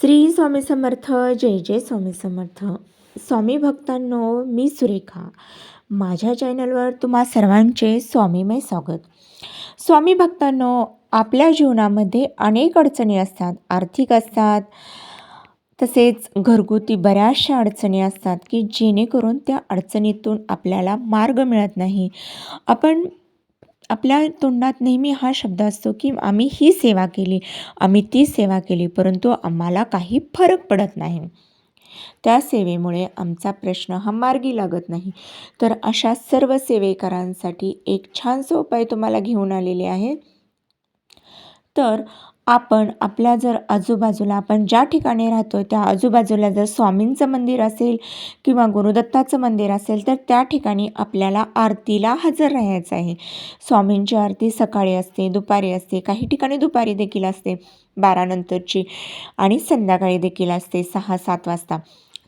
श्री स्वामी समर्थ जय जय स्वामी समर्थ. स्वामी भक्तांनो मी सुरेखा. माझ्या चॅनलवर तुम्हा सर्वांचे स्वामीमय स्वागत. स्वामी भक्तांनो आपल्या जीवनामध्ये अनेक अडचणी असतात. आर्थिक असतात तसेच घरगुती बऱ्याचशा अडचणी असतात की जेणेकरून त्या अडचणीतून आपल्याला मार्ग मिळत नाही. आपण आपल्या तोंडात नेहमी हा शब्द असतो की आम्ही ही सेवा केली आम्ही ती सेवा केली परंतु आम्हाला काही फरक पडत नाही. त्या सेवेमुळे आमचा प्रश्न हा मार्गी लागत नाही. तर अशा सर्व सेवेकरांसाठी एक छानसा उपाय तुम्हाला घेऊन आलेले आहे. तर आपण आपल्या जर आजूबाजूला आपण ज्या ठिकाणी राहतो त्या आजूबाजूला जर स्वामींचं मंदिर असेल किंवा गुरुदत्ताचं मंदिर असेल तर त्या ठिकाणी आपल्याला आरतीला हजर राहायचं आहे. स्वामींची आरती सकाळी असते दुपारी असते काही ठिकाणी दुपारी देखील असते बारानंतरची आणि संध्याकाळी देखील असते सहा सात वाजता.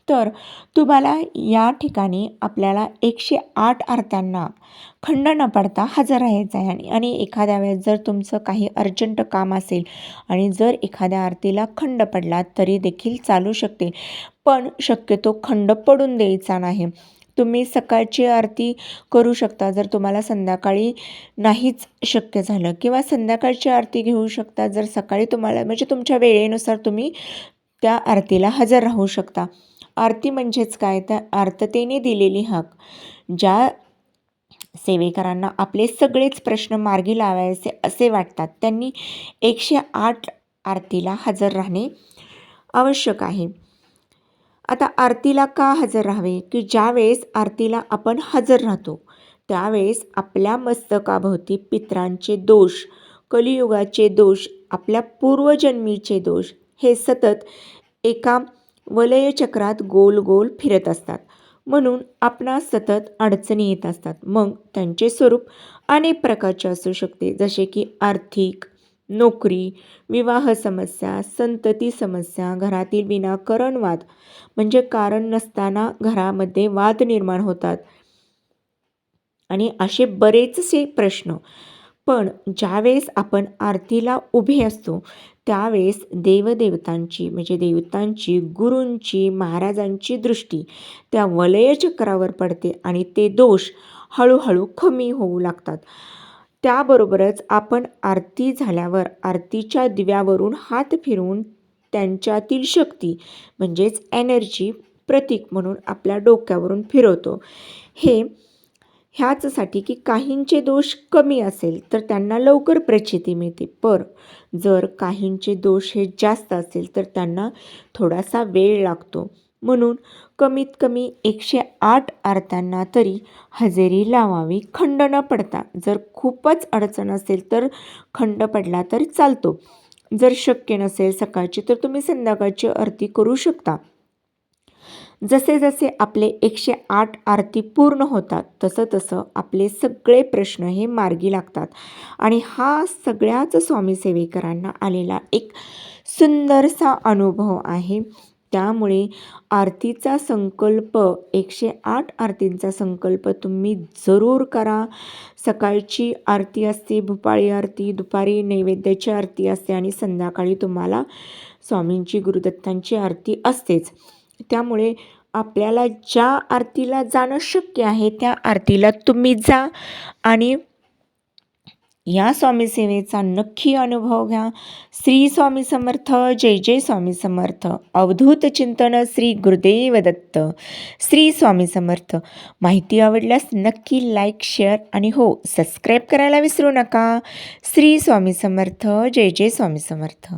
तर तुम्हाला या ठिकाणी आपल्याला एकशे आठ आरत्यांना खंड न पडता हजर राहायचं आहे. आणि आणि एखाद्या वेळेस जर तुमचं काही अर्जंट काम असेल आणि जर एखाद्या आरतीला खंड पडला तरी देखील चालू शकते. पण शक्यतो खंड पडून द्यायचा नाही. तुम्ही सकाळची आरती करू शकता. जर तुम्हाला संध्याकाळी नाहीच शक्य झालं किंवा संध्याकाळची आरती घेऊ शकता. जर सकाळी तुम्हाला म्हणजे तुमच्या वेळेनुसार तुम्ही त्या आरतीला हजर राहू शकता. आरती म्हणजेच काय? तर आर्ततेने दिलेली हक ज्या सेवेकरांना आपले सगळेच प्रश्न मार्गी लावायचे असे वाटतात त्यांनी एकशे आठ आरतीला हजर राहणे आवश्यक आहे. आता आरतीला का हजर राहावे? की ज्यावेळेस आरतीला आपण हजर राहतो त्यावेळेस आपल्या मस्तकाभोवती पित्रांचे दोष कलियुगाचे दोष आपल्या पूर्वजन्मीचे दोष हे सतत एका वलयचक्रात गोल गोल फिरत असतात. म्हणून आपणास सतत अडचणी येत असतात. मग त्यांचे स्वरूप अनेक प्रकारचे असू शकते. जसे की आर्थिक नोकरी विवाह समस्या संतती समस्या घरातील विनाकारण वाद म्हणजे कारण नसताना घरामध्ये वाद निर्माण होतात. आणि असे बरेचसे प्रश्न पण ज्यावेळेस आपण आरतीला उभे असतो त्यावेळेस देवदेवतांची म्हणजे देवतांची गुरूंची महाराजांची दृष्टी त्या वलयचक्रावर पडते आणि ते दोष हळूहळू कमी होऊ लागतात. त्याबरोबरच आपण आरती झाल्यावर आरतीच्या दिव्यावरून हात फिरवून त्यांच्यातील शक्ती म्हणजेच एनर्जी प्रतीक म्हणून आपल्या डोक्यावरून फिरवतो. हे ह्याचसाठी की काहींचे दोष कमी असेल तर त्यांना लवकर प्रचिती मिळते. पर जर काहींचे दोष हे जास्त असेल तर त्यांना थोडासा वेळ लागतो. म्हणून कमीत कमी एकशे आठ आरत्यांना तरी हजेरी लावावी खंड न पडता. जर खूपच अडचण असेल तर खंड पडला तरी चालतो. जर शक्य नसेल सकाळची तर तुम्ही संध्याकाळची आरती करू शकता. जसे जसे आपले एकशे आठ आरती पूर्ण होतात तसं तसं आपले सगळे प्रश्न हे मार्गी लागतात. आणि हा सगळ्याच स्वामी सेवेकरांना आलेला एक सुंदरसा अनुभव आहे. त्यामुळे आरतीचा संकल्प एकशे आठ आरतींचा संकल्प तुम्ही जरूर करा. सकाळची आरती असते भूपाळी आरती दुपारी नैवेद्याची आरती असते आणि संध्याकाळी तुम्हाला स्वामींची गुरुदत्तांची आरती असतेच. त्यामुळे आपल्याला ज्या आरतीला जाणं शक्य आहे त्या आरतीला तुम्ही जा आणि या स्वामी सेवेचा नक्की अनुभव घ्या. श्री स्वामी समर्थ जय जय स्वामी समर्थ. अवधूत चिंतन श्री गुरुदेव दत्त. श्री स्वामी समर्थ. माहिती आवडल्यास नक्की लाईक शेअर आणि हो सबस्क्राईब करायला विसरू नका. श्री स्वामी समर्थ जय जय स्वामी समर्थ.